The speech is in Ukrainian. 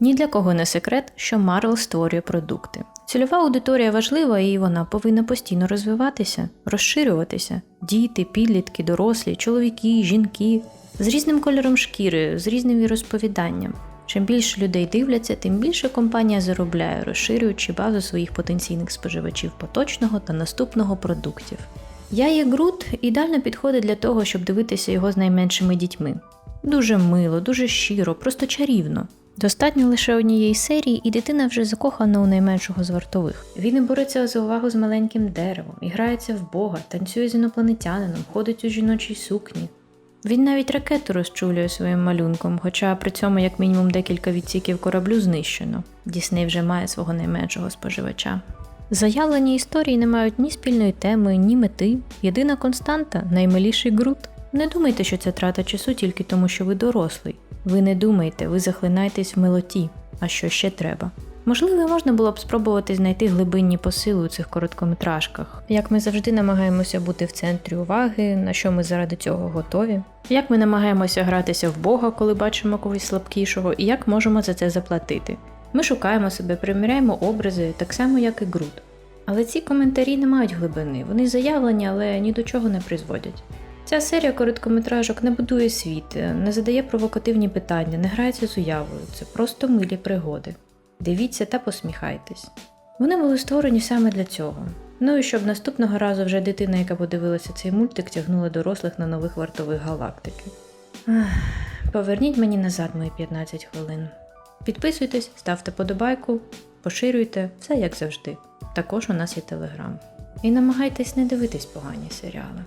Ні для кого не секрет, що Марвел створює продукти. Цільова аудиторія важлива і вона повинна постійно розвиватися, розширюватися. Діти, підлітки, дорослі, чоловіки, жінки з різним кольором шкіри, з різним розповіданням. Чим більше людей дивляться, тим більше компанія заробляє, розширюючи базу своїх потенційних споживачів поточного та наступного продуктів. Я є Грут ідеально підходить для того, щоб дивитися його з найменшими дітьми. Дуже мило, дуже щиро, просто чарівно. Достатньо лише однієї серії, і дитина вже закохана у найменшого з вартових. Він і бореться за увагу з маленьким деревом, і грається в Бога, танцює з інопланетянином, ходить у жіночій сукні. Він навіть ракету розчулює своїм малюнком, хоча при цьому як мінімум декілька відсіків кораблю знищено. Дісней вже має свого найменшого споживача. Заявлені історії не мають ні спільної теми, ні мети. Єдина константа наймиліший ґрут. Не думайте, що це трата часу тільки тому, що ви дорослий. Ви не думайте, ви захлинаєтесь в милоті, а що ще треба. Можливо, можна було б спробувати знайти глибинні посили у цих короткометражках, як ми завжди намагаємося бути в центрі уваги, на що ми заради цього готові, як ми намагаємося гратися в Бога, коли бачимо когось слабкішого, і як можемо за це заплатити. Ми шукаємо себе, приміряємо образи, так само як і Грут. Але ці коментарі не мають глибини, вони заявлені, але ні до чого не призводять. Ця серія короткометражок не будує світ, не задає провокативні питання, не грається з уявою, це просто милі пригоди. Дивіться та посміхайтесь. Вони були створені саме для цього. Ну і щоб наступного разу вже дитина, яка подивилася цей мультик, тягнула дорослих на нових вартових галактики. Ах, Поверніть мені назад мої 15 хвилин. Підписуйтесь, ставте подобайку, поширюйте, все як завжди. Також у нас є телеграм. І намагайтесь не дивитись погані серіали.